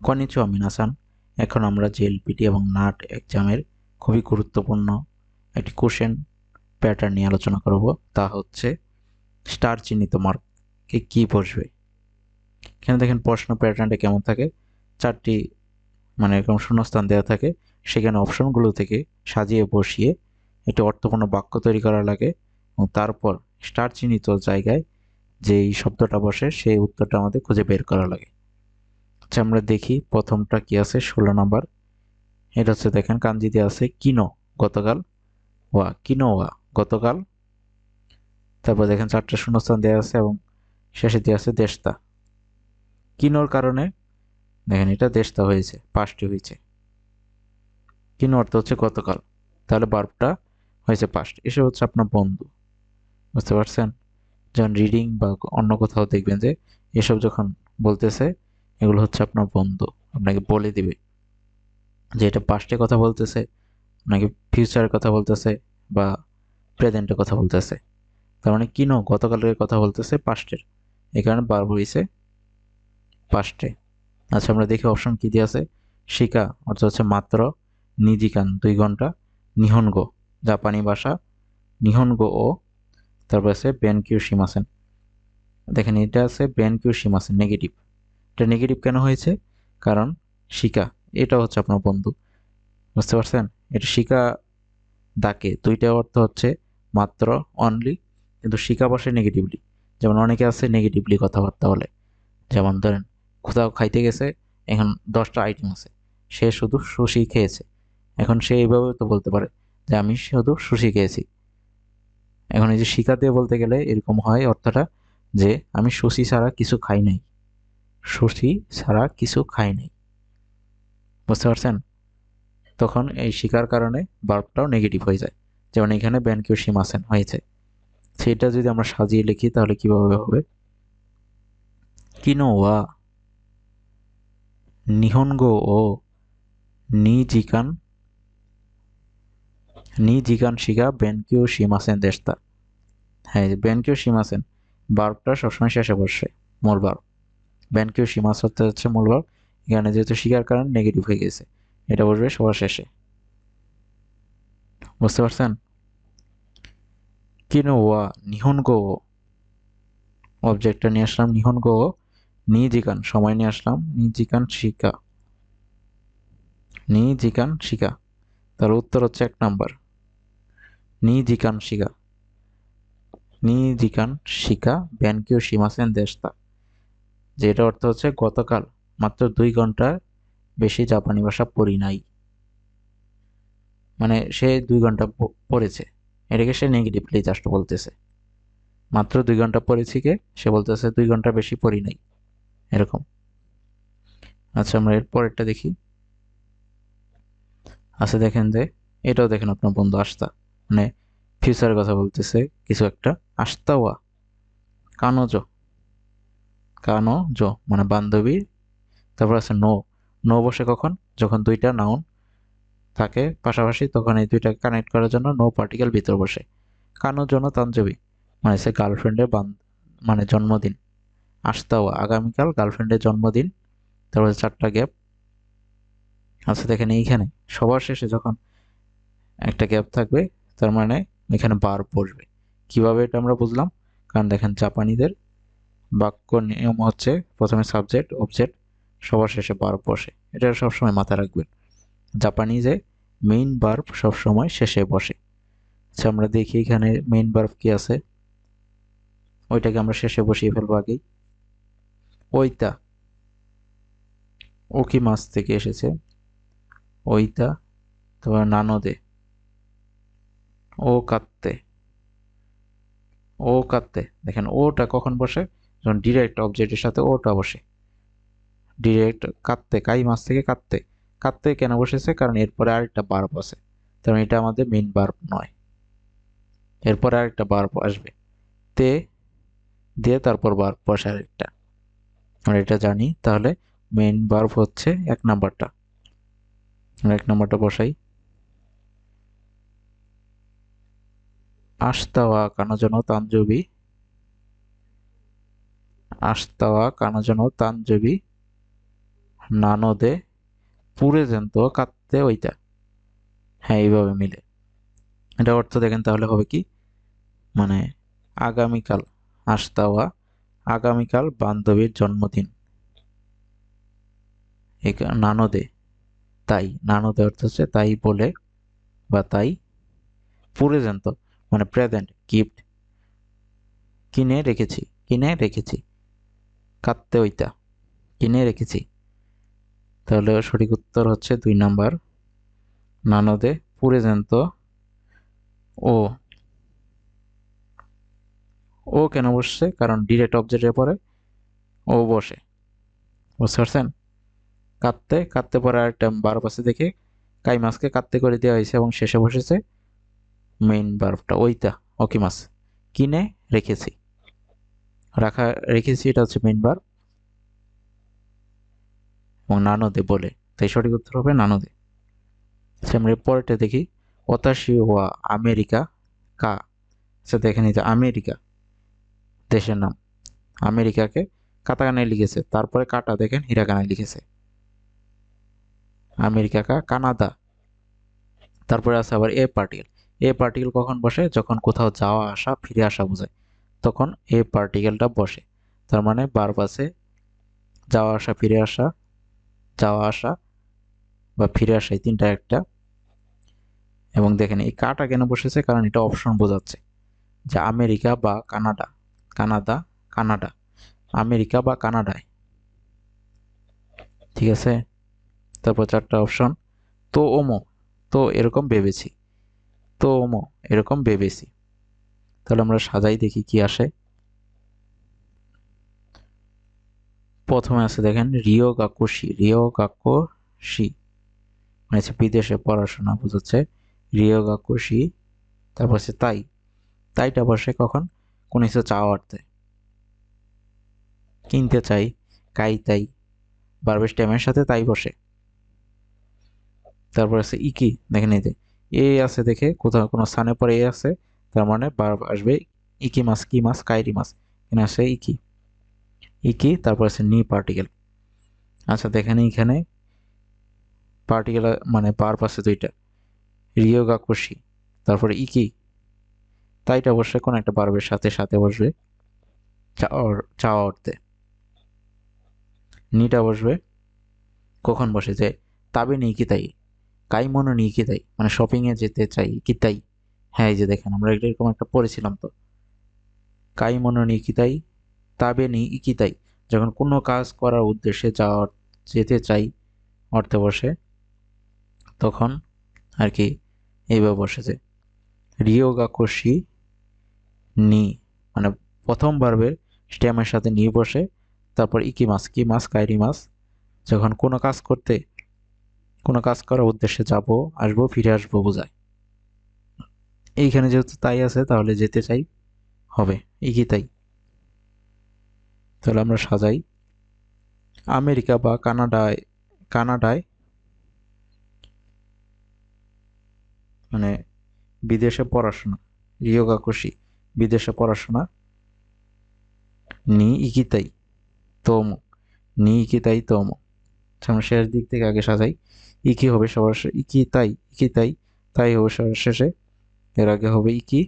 কনিচু মিনাসান। এখন আমরা জেএলপিটি এবং নাট এক্সামের খুবই গুরুত্বপূর্ণ একটি কোশ্চেন প্যাটার্ন নিয়ে আলোচনা করব। তা হচ্ছে স্টার চিহ্নিত মার্কে কী বসবে? এখানে দেখেন প্রশ্ন প্যাটার্নটা কেমন থাকে? চারটি মানে এরকম শূন্যস্থান দেওয়া থাকে। সেখানে অপশনগুলো থেকে সাজিয়ে বসিয়ে একটি অর্থপূর্ণ বাক্য তৈরি করা লাগে এবং তারপর স্টার চিহ্নিত জায়গায় যেই শব্দটা বসে সেই উত্তরটা আমাদের খুঁজে বের করা লাগে। আচ্ছা আমরা দেখি প্রথমটা কি আছে, ষোলো নাম্বার। এটা হচ্ছে দেখেন কাঞ্জিতে আছে, কিনো, গতকাল। ওয়া, কিনো ওয়া, গতকাল। তারপর দেখেন, চারটা শূন্যস্থান দেওয়া আছে এবং শেষে দেওয়া আছে দেশতা। কিনোর কারণে, দেখেন, এটা দেশতা হয়েছে, পাঁচটি হয়েছে। কিনো অর্থ হচ্ছে গতকাল। তাহলে বার্বটা হয়েছে পাস্ট এসব হচ্ছে আপনার বন্ধু। বুঝতে পারছেন? যেমন রিডিং বা অন্য কোথাও দেখবেন যে, এসব যখন বলতেছে এগুলো হচ্ছে আপনার বন্ধু, আপনাকে বলে দিবে যে এটা পাস্টে কথা বলতেছে, আপনাকে ফিউচারের কথা বলতেছে বা প্রেজেন্টের কথা বলতেছে। তার মানে কিনো গতকালের কথা বলতেছে পাস্টের এই কারণে বার হয়েছে পাস্টে আচ্ছা আমরা দেখি অপশন কী দিয়ে আছে। শিকা, অর্থাৎ হচ্ছে মাত্র নিজিকান দুই ঘণ্টা, নিহনগো, জাপানি ভাষা, নিহনগো ও, তারপর আছে বেনকিউ সীমাসেন দেখেন, এটা আছে বেনকিউ সীমাসেন নেগেটিভ এটা নেগেটিভ কেন হয়েছে? কারণ শিকা, এটা হচ্ছে আপনার বন্ধু। বুঝতে পারছেন? এটা শিকা ডাকে। দুইটা অর্থ হচ্ছে মাত্র অনলি কিন্তু শিকা বসে নেগেটিভলি যেমন অনেকে আছে নেগেটিভলি কথাবার্তা বলে। যেমন ধরেন, কোথাও খাইতে গেছে, এখন দশটা আইটেম আছে। সে শুধু সুশি খেয়েছে। এখন সে এইভাবে তো বলতে পারে যে আমি শুধু সুশি খেয়েছি। এখন এই যে শিকা দিয়ে বলতে গেলে এরকম হয় অর্থটা যে আমি সুশি ছাড়া কিছু খাই নাই। সুশি ছাড়া কিছু খাই নাই। বুঝতে পারছেন? তখন এই শিকার কারণে বার্বটাও নেগেটিভ হয়ে যায়। যেমন এখানে ব্যানকিউ সীমাসেন হয়েছে। সেটা যদি আমরা সাজিয়ে লিখি, তাহলে কীভাবে হবে? কিনোয়া নিহনগো ও নিজিকান নিজিকান শিকা বেনকিউ সীমাসেন দেশতা হ্যাঁ বেনকিউ সীমাসেন। বার্বটা সবসময় শেষে বসে, মূল বার্ব বেনকিউ সীমাস হতে হচ্ছে মূল বার্ব এখানে যেহেতু শিকার কারণ নেগেটিভ হয়ে গেছে। এটা বসবে সবার শেষে। বুঝতে পারছেন? কিনোয়া, নিহনগো। অবজেক্টটা নিয়ে আসলাম, নিহনগো। নিজিকান সময় নিয়ে আসলাম। নিজিকান শিকা। নিজিকান শিকা। তার উত্তর হচ্ছে এক নাম্বার। নিজিকান শিকা। নিজিকান শিকা ব্যানকিও সীমাসেন দেশতা যেটা অর্থ হচ্ছে গতকাল মাত্র দুই ঘণ্টার বেশি জাপানি ভাষা পড়ি নাই। মানে সে দুই ঘণ্টা পড়েছে। এটাকে সে নেগেটিভলি জাস্ট বলতেছে। মাত্র দুই ঘণ্টা পড়েছি কে? সে বলতেছে দুই ঘণ্টা বেশি পড়ি নাই। এরকম। আচ্ছা আমরা এর পরেরটা দেখি। আচ্ছা দেখেন যে এটাও দেখেন আপনার বন্ধু আস্তা। মানে ফিউচারের কথা বলতেছে কিছু একটা। আস্তাওয়া। কানজ। কানজ মানে বান্ধবী। তারপর আছে নো। নো বসে কখন? যখন দুইটা নাউন থাকে পাশাপাশি, তখন এই দুইটা কানেক্ট করার জন্য নো পার্টিকেল ভিতর বসে। কানোর জন্য তাঞ্জবি। মানে সে গার্লফ্রেন্ডের বান মানে জন্মদিন। আসতাও আগামীকাল গার্লফ্রেন্ডের জন্মদিন। তারপরে চারটা গ্যাপ আচ্ছা দেখেন এইখানে। সবার শেষে যখন একটা গ্যাপ থাকবে, তার মানে এখানে বার পড়বে কীভাবে এটা আমরা বুঝলাম? কারণ দেখেন জাপানিদের বাক্য, নিয়ম হচ্ছে প্রথমে সাবজেক্ট অবজেক্ট সবার শেষে বার্ব বসে। এটা সবসময় মাথায় রাখবেন। জাপানিজে মেইন বার্ব সবসময় শেষে বসে। আচ্ছা আমরা দেখি এখানে মেইন বার্ব কি আছে? ওইটাকে আমরা শেষে বসিয়ে ফেলব আগেই। ওইতা। ও কি মাছ থেকে এসেছে? ওইতা। তারপর নানদে। ও কাত্তে ও কাত্তে দেখেন, ওটা কখন বসে? যখন ডিরেক্ট অবজেক্টের সাথে ওটা বসে। ডিরেক্ট কাত্তে কাই মাছ থেকে কাঁদতে কাঁদতে কেন বসেছে? কারণ এরপরে আরেকটা বার্ব আছে। কারণ এটা আমাদের মেন বার্ব নয়। এরপরে আরেকটা বার্ব আসবে। তে, দিয়ে তারপর বার্ব বসে আরেকটা। আমরা এটা জানি, তাহলে মেন বার্ব হচ্ছে এক নাম্বারটা। এক নাম্বারটা বসাই। আস্তাওয়া কানাজন তাঞ্জবি আস্তাওয়া কানাজন তাঞ্জবি নানদে পুরে জ্যান্ত কাঁদতে ওইটা। হ্যাঁ এইভাবে মিলে। এটা অর্থ দেখেন তাহলে হবে কি? মানে আগামীকাল আসতাওয়া, আগামীকাল বান্ধবীর জন্মদিন। নানদে, তাই। নানদে অর্থ হচ্ছে তাই বলে বা তাই পুরে প্রেজেন্ট মানে প্রেজেন্ট গিফট কিনে রেখেছি কিনে রেখেছি। কাঁদতে ওইটা কিনে রেখেছি। তাহলে সঠিক উত্তর হচ্ছে দুই নাম্বার। নানদে পুরে প্রেজেন্ট ও। ও কেন বসছে? কারণ ডিরেক্ট অবজেক্টের পরে ও বসে। বুঝতে পারছেন? কাঁদতে কাঁদতে পরে আরেকটা বারো পাশে দেখে। কাই মাছকে কাঁদতে করে দেওয়া হয়েছে এবং শেষে বসেছে মেইন বার্বটা ওইটা ওকে মাছ কিনে রেখেছি। রাখা রেখেছি এটা হচ্ছে মেইন বার এবং নানদে বলে। তাই সঠিক উত্তর হবে নানদে আচ্ছা আমরা পরেরটা দেখি। অতাশি ওয়া আমেরিকা কা। আচ্ছা দেখে নিতে আমেরিকা, দেশের নাম। আমেরিকাকে কাতাকানায় লিখেছে। তারপরে কাটা, দেখেন হিরাকানায় লিখেছে। আমেরিকা কা, কানাডা। তারপরে আছে আবার এ পার্টিকেল এ পার্টিকেল কখন বসে? যখন কোথাও যাওয়া, আসা, ফিরে আসা বোঝায়। তখন এ পার্টিকেলটা বসে। তার মানে বার পাশে যাওয়া আসা, ফিরে আসা, যাওয়া আসা বা ফিরে আসা, এই তিনটা একটা। এবং দেখেন এই কাটা কেন বসেছে? কারণ এটা অপশন বোঝাচ্ছে যে আমেরিকা বা কানাডা। Canada Canada. আমেরিকা বা কানাডায়। ঠিক আছে? তারপর চারটা অপশন তো ওমো, তো এরকম ভেবেছি। তো ওমো, এরকম ভেবেছি। তাহলে আমরা সাজাই, দেখি কি আসে। প্রথমে আছে দেখেন, রিও কাকুশি, রিও গাকুশি মানে বিদেশে পড়াশোনা বোঝাচ্ছে, রিও গাকুশি তারপর হচ্ছে তাই। তাইটা বসে কখন? কোন কিছু চাওয়া কিনতে চাই, কাই তাই। বারবেস টাইমের সাথে তাই বসে। তারপর আছে ইকি, দেখেন এই যে, এ আছে দেখে, কোথাও কোনো স্থানে পরে এ আছে। তার মানে বার আসবে ইকি মাস, কি মাস? কাইরি মাস। এখানে আসে ইকি। ইকি, তারপর আছে নি পার্টিকেল আচ্ছা দেখেন এখানে পার্টিকেল মানে বার আছে দুইটা। রিও গাকুশি, তারপরে ইকি। তাইটা অবশ্যই কোনো একটা বারবের সাথে সাথে বসবে। চাওয়া অর্থে। নিটা বসবে। কখন বসে? যে তাবে নেই কি তাই। কাই মনে নেই কি তাই। মানে শপিংয়ে যেতে চাই, কি তাই? হ্যাঁ যে দেখেন, আমরা এরকম একটা পড়েছিলাম তো। কাই মনে নেই কি তাই তাবে নেই ইকিতাই। যখন কোনো কাজ করার উদ্দেশ্যে যাওয়া যেতে চাই অর্থে বসে, তখন আর কি এইভাবে বসেছে। রিও গাকোশি নি মানে প্রথম বার্বের স্ট্যামের সাথে নিয়ে বসে, তারপর ইকি মাস, কি মাস, কাইরি মাস। যখন কোনো কাজ করতে, কোনো কাজ করার উদ্দেশ্যে যাব, আসব, ফিরে আসব, বোঝায়। এইখানে যেহেতু তাই আছে, তাহলে যেতে চাই। হবে ইকি তাই। তাহলে আমরা সাজাই। আমেরিকা বা কানাডায় কানাডায় মানে বিদেশে পড়াশোনা রিয়োগাকুশি বিদেশে পড়াশোনা, নি ইকিতাই তোমো, নি ইকিতাই তোমো। আমরা শেষ দিক থেকে আগে সাজাই। ইকি হবে সবার ইকি তাই ইকি তাই তাই হবে সবার শেষে। এর আগে হবে ইকি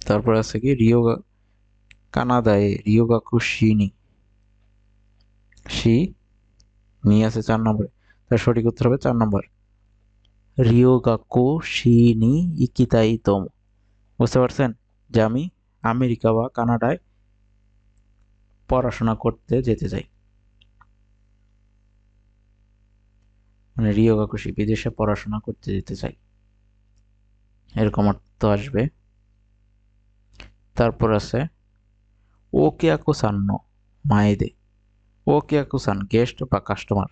তারপর আছে কি? রিয়োগা কানাদায় রিয়োগাকু শিনি শি নি আছে চার নম্বরে। তার সঠিক উত্তর হবে চার নম্বর। রিয়োগাকু শিনি ইকিতাই তোমো বুঝতে পারছেন? যে আমি আমেরিকা বা কানাডায় পড়াশোনা করতে যেতে চাই। মানে রিও কাকুশি বিদেশে পড়াশোনা করতে যেতে চাই। এরকম অর্থ আসবে। তারপর আছে ও কেয়াকু সান্ন, মায়েদে। ও কেয়াকু সান, গেস্ট বা কাস্টমার,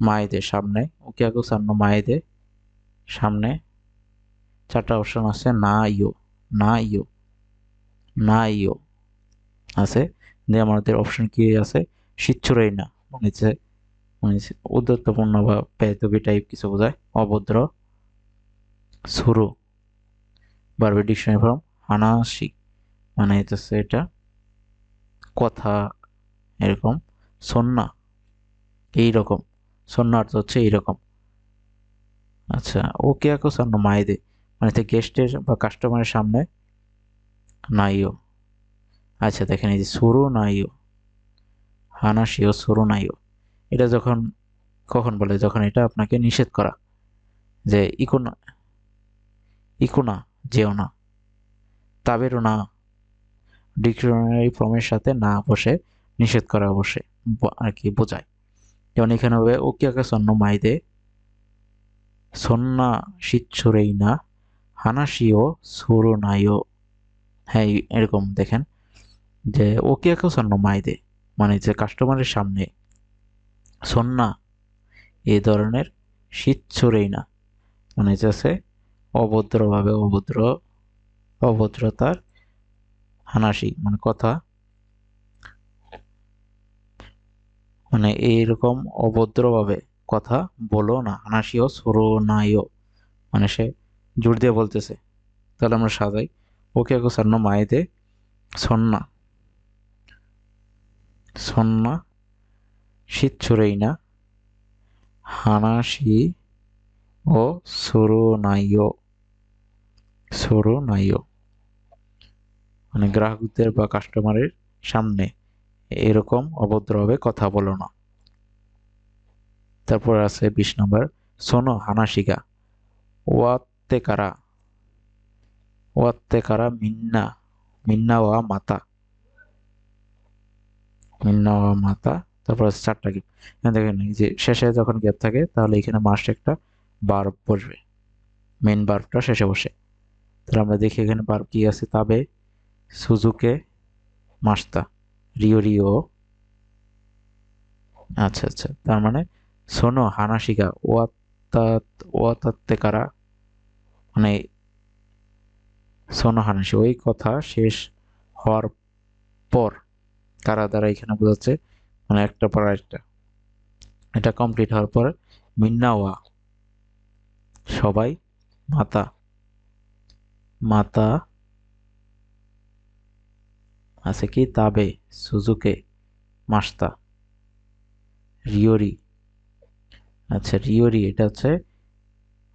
মায়েদের সামনে। ও কেয়াকু সান্ন, মায়েদে। সামনে চারটা অপশন আছে, না ইও না ইও না ইও আছে। দিয়ে আমাদের অপশন কি আছে? শীতছড়াই না। মানে মানে উদ্যত্তপূর্ণ বা পেতবি টাইপ কিছু বোঝায়। অভদ্র, সুরু। বারবে ডিকশনারি ফর্ম হানাসি মানে হচ্ছে এটা কথা এরকম, সন্না এই রকম সন্ন অর্থ হচ্ছে এইরকম। আচ্ছা ওকে আকো সন্ন, মায়েদে। মানে তো গেস্টের বা কাস্টমারের সামনে নাইও। আচ্ছা দেখেন এই যে সুরু নাইও। হানাসিও সুরু নাইও। এটা যখন, কখন বলে? যখন এটা আপনাকে নিষেধ করা যে ইকোনা ইকোনা যেও না। তাবেরও না। ডিকশনারি ফর্মের সাথে না বসে নিষেধ করা অবশ্যই আর কি বোঝায়। যেমন এখানে হবে ওকিয়াকা সন্ন মাইদে, সন্না শীতছরেই না হানাসিও সুরো নাইও। হ্যাঁ এরকম দেখেন। যে ওকিয়াকা সন্ন মাইদে মানে যে কাস্টমারের সামনে, সন্না, এ ধরনের শীত ছড়েই না। মানে যাচ্ছে অভদ্রভাবে অভদ্র, অভদ্রতার হানাসি মানে কথা। মানে এইরকম অভদ্রভাবে কথা বলো না হানাসিও সরো নাইও মানে সে জোর দিয়ে বলতেছে। তাহলে আমরা সাজাই। ওকে সান্ন মায়েতে সন্না। সন্না শীত ছড়েই না হানাসি ও সরো নাইও সরো নাইও। মানে গ্রাহকদের বা কাস্টমারের সামনে এরকম অভদ্রভাবে কথা বলো না। তারপর আছে বিশ নম্বর সোনো হানাসিগা ওয়াত্তে কারা ওয়াত্তে কারা মিন্না মিন্না ওয়া মাতা মিন্না ওয়া মাতা, তারপর চারটা এখানে দেখেন যে শেষে যখন গ্যাপ থাকে, তাহলে এখানে মাস্ট একটা বার্ব বসবে। মেন বার্বটা শেষে বসে। তাহলে আমরা দেখি এখানে বার্ব কি আছে, তাবে, সুজুকে, মাস্তা, রিও রিও। আচ্ছা আচ্ছা তার মানে সোনো, হানাশিকা ওয়াতাত্তে কারা? মানে সোনো হানাসি ওই কথা শেষ হওয়ার পর কারা দ্বারা এখানে বোঝাচ্ছে মানে একটা পর একটা এটা কমপ্লিট হওয়ার পর মিন্নাওয়া, সবাই, মাতা। মাতা আছে কি? তাবে, সুজুকে, মাস্তা, রিওরি। আচ্ছা রিওরি, এটা হচ্ছে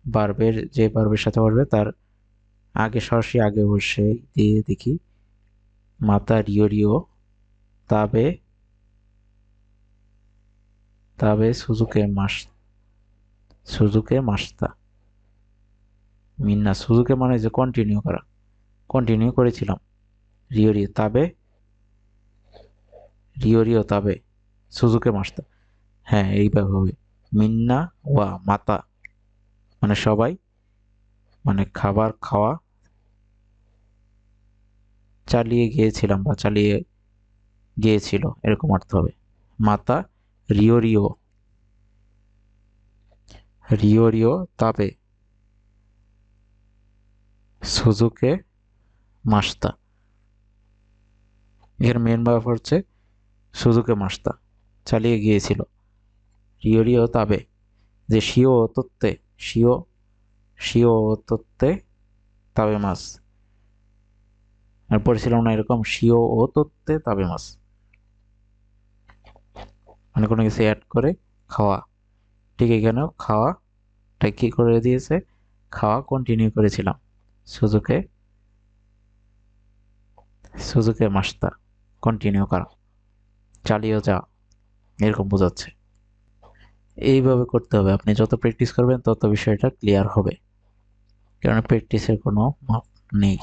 বার্বের, যে বার্বের সাথে পারবে তার আগে সরাসরি আগে বসে দিয়ে দেখি। মাতা, রিওরিও, তাবে তাবে, সুজুকে, মাস, সুজুকে, মাস্তা। মিন্না সুজুকে মানে যে কন্টিনিউ করা। কন্টিনিউ করেছিলাম। রিও রিও, তাবে? রিও রিও, তাবে? সুজুকে মাস্তা হ্যাঁ এইভাবে হবে মিন্না ওয়া মাতা মানে সবাই মানে খাবার খাওয়া চালিয়ে গিয়েছিলাম বা চালিয়ে গিয়েছিল, এরকম অর্থ হবে। মাতা, রিও রিও। রিও রিও, তাবে? সুজুকে মাস্তা। এর মেন ব্যাপার হচ্ছে সুজুকে মাস্তা। চালিয়ে গিয়েছিল। রিও রিও তাবে। যে শিও তত্ত্বে শিও শিও তত্ত্বে তাবে মাছ। আর পড়েছিলাম না এরকম শিও ও তত্ত্বে তাবে মাছ। মানে কোনো কিছু অ্যাড করে খাওয়া। ঠিক এখানেও খাওয়াটা কি করে দিয়েছে? খাওয়া কন্টিনিউ করেছিলাম। সুজুকে সুজুকে মাস্তা কন্টিনিউ করা। চালিয়ে যা। এরকম বোঝাচ্ছে। এইভাবে করতে হবে। আপনি যত প্র্যাকটিস করবেন, তত বিষয়টা ক্লিয়ার হবে। কারণ প্র্যাকটিসের কোনো মাপ নেই।